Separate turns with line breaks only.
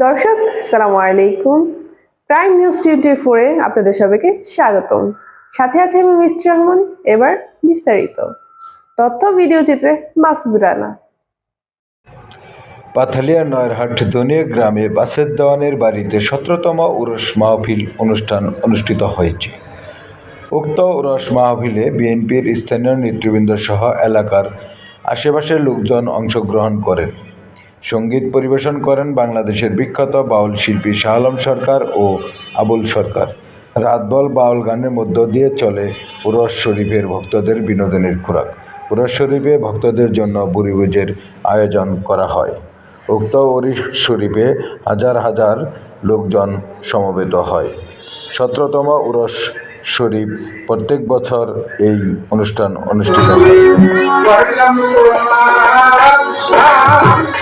দর্শক সালামু আলাইকুম। প্রাইম নিউজ টোয়েন্টি ফোরে আপনাদের সবাইকে স্বাগতম। সাথে আছে আমি মিস্টার রহমান, এবার বিস্তারিত। তথ্য, ভিডিও চিত্রে মাসুদ রানা।
পাথালিয়া, নয়রহাট, দনিয়া গ্রামে বাসের দেওয়ানের বাড়িতে সতেরোতম উরস মাহফিল অনুষ্ঠান অনুষ্ঠিত হয়েছে। উক্ত উরস মাহফিলে বিএনপির স্থানীয় নেতৃবৃন্দ সহ এলাকার আশেপাশের লোকজন অংশগ্রহণ করেন। সংগীত পরিবেশন করেন বাংলাদেশের বিখ্যাত বাউল শিল্পী শাহ আলম সরকার ও আবুল সরকার। রাতবল বাউল গানের মধ্য দিয়ে চলে উরস শরীফের ভক্তদের বিনোদনের খোরাক। উরস শরীফে ভক্তদের জন্য বুড়িভোজের আয়োজন করা হয়। উক্ত উরিশ শরীফে হাজার হাজার লোকজন সমবেত হয়। সতেরোতম উরস শরীফ প্রত্যেক বছর এই অনুষ্ঠান অনুষ্ঠিত হয়।